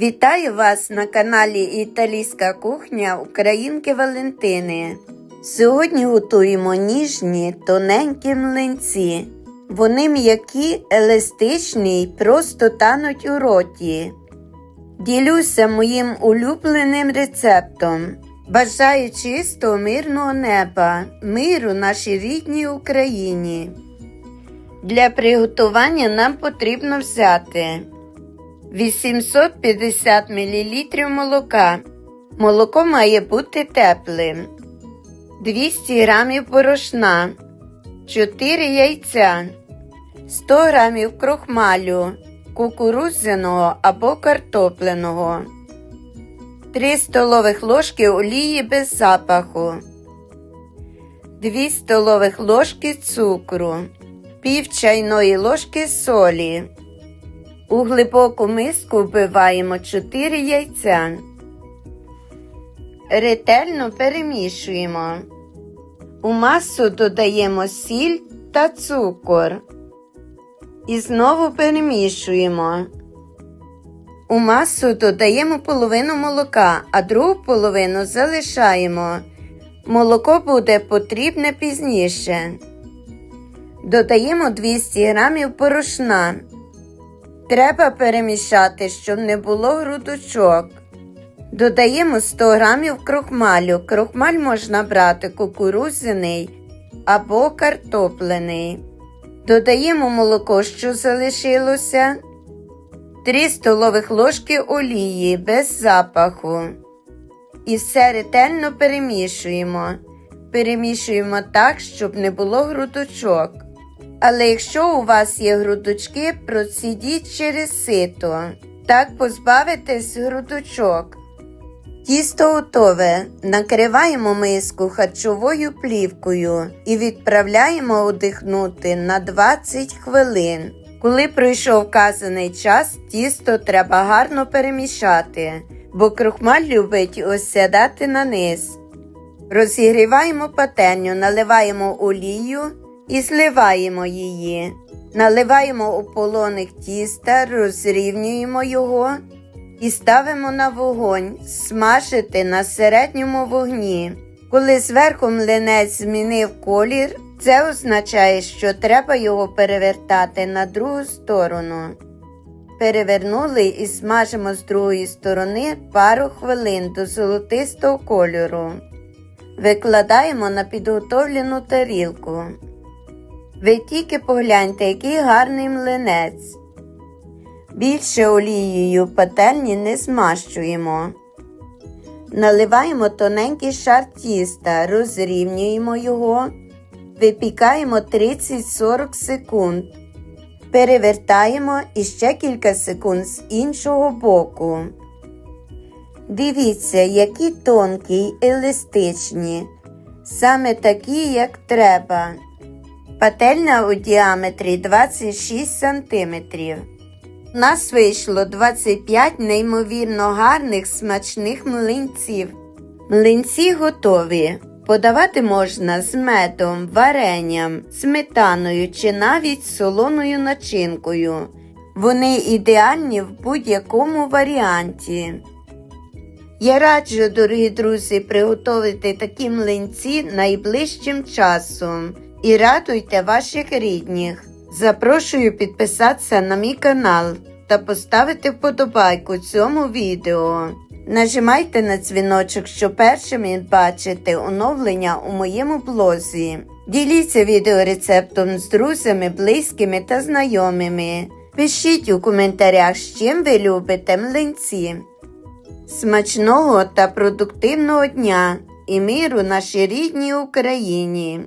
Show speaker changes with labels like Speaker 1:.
Speaker 1: Вітаю вас на каналі Італійська кухня Українки Валентини. Сьогодні готуємо ніжні тоненькі млинці. Вони м'які, еластичні й просто тануть у роті. Ділюся моїм улюбленим рецептом. Бажаю чистого мирного неба, миру нашій рідній Україні. Для приготування нам потрібно взяти 850 мл молока. Молоко має бути теплим. 200 г порошна, 4 яйця, 100 г крохмалю, кукурудзяного або картопляного, 3 столових ложки олії без запаху, 2 столових ложки цукру, пів чайної ложки солі. У глибоку миску вбиваємо 4 яйця. Ретельно перемішуємо. У масу додаємо сіль та цукор. І знову перемішуємо. У масу додаємо половину молока, а другу половину залишаємо. Молоко буде потрібне пізніше. Додаємо 200 г порошна. Треба перемішати, щоб не було грудочок. Додаємо 100 г крохмалю. Крохмаль можна брати кукурудзяний або картоплений. Додаємо молоко, що залишилося, 3 столових ложки олії без запаху. І все ретельно перемішуємо. Перемішуємо так, щоб не було грудочок. Але якщо у вас є грудочки, процідіть через сито. Так позбавитесь грудочок. Тісто готове. Накриваємо миску харчовою плівкою і відправляємо одихнути на 20 хвилин. Коли пройшов вказаний час, тісто треба гарно перемішати, бо крохмаль любить осядати на низ. Розігріваємо пательню, наливаємо олію і зливаємо її. Наливаємо у полоник тіста, розрівнюємо його і ставимо на вогонь смажити на середньому вогні. Коли зверху млинець змінив колір, це означає, що треба його перевертати на другу сторону. Перевернули і смажимо з другої сторони пару хвилин до золотистого кольору. Викладаємо на підготовлену тарілку. Ви тільки погляньте, який гарний млинець. Більше олією пательні не змащуємо. Наливаємо тоненький шар тіста, розрівнюємо його, випікаємо 30-40 секунд. Перевертаємо і ще кілька секунд з іншого боку. Дивіться, які тонкі еластичні, саме такі, як треба. Пательня у діаметрі 26 см. У нас вийшло 25 неймовірно гарних смачних млинців. Млинці готові. Подавати можна з медом, варенням, сметаною чи навіть солоною начинкою. Вони ідеальні в будь-якому варіанті. Я раджу, дорогі друзі, приготувати такі млинці найближчим часом і радуйте ваших рідних. Запрошую підписатися на мій канал та поставити вподобайку цьому відео. Нажимайте на дзвіночок, щоб першими бачити оновлення у моєму блозі. Діліться відеорецептом з друзями, близькими та знайомими. Пишіть у коментарях, з чим ви любите млинці. Смачного та продуктивного дня і миру нашій рідній Україні!